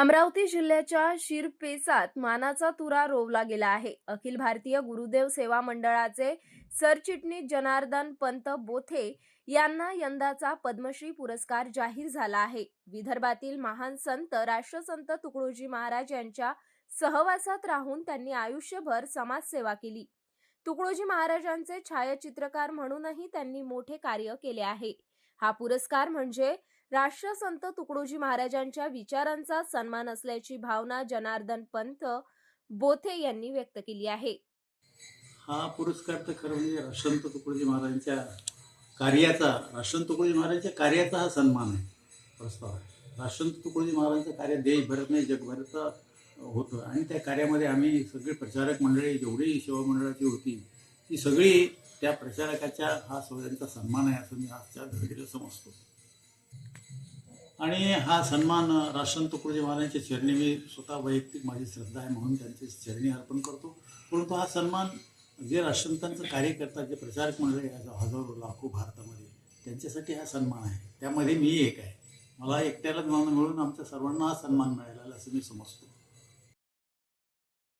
अमरावती जिल्ह्याच्या शिरपेचात मानाचा तुरा रोवला गेला आहे. अखिल भारतीय गुरुदेव सेवा मंडळाचे सरचिटणीस जनार्दन पंत बोथे यांना यंदाचा पद्मश्री पुरस्कार जाहीर झाला आहे. विदर्भातील महान संत राष्ट्रसंत तुकडोजी महाराज यांच्या सहवासात राहून त्यांनी आयुष्यभर समाजसेवा केली. तुकडोजी महाराजांचे छायाचित्रकार म्हणूनही त्यांनी मोठे कार्य केले आहे. हा पुरस्कार म्हणजे राष्ट्रसंत तुकडोजी महाराजांच्या विचारांचा सन्मान असल्याची भावना जनार्दन पंत बोथे यांनी व्यक्त केली आहे. हा पुरस्कार तर खरं म्हणजे राष्ट्रसंत तुकडोजी महाराजांच्या कार्याचा राष्ट्रसंत तुकडोजी महाराजांच्या कार्याचा हा सन्मान आहे. प्रस्ताव आहे. राष्ट्रसंत तुकडोजी महाराजांचं कार्य देशभरात नाही जगभरात होतं. आणि त्या कार्यामध्ये आम्ही सगळे प्रचारक मंडळी जेवढी सेवा मंडळाची होती ती सगळी त्या प्रचारकाच्या हा सगळ्यांचा सन्मान आहे असं मी आजच्या घडीला समजतो. आणि हा सन्मान राशन तुकडोजी महाराजांच्या चरणी मी स्वतः वैयक्तिक माझी श्रद्धा आहे म्हणून त्यांचे चरणी अर्पण करतो. परंतु हा सन्मान जे राष्ट्रसंतांचं कार्य करतात जे प्रचारक मंडळी हजारो लाखो भारतामध्ये त्यांच्यासाठी हा सन्मान आहे. त्यामध्ये मी एक आहे. मला एकट्यालाच मान मिळून आमच्या सर्वांना हा सन्मान मिळालेला असं मी समजतो.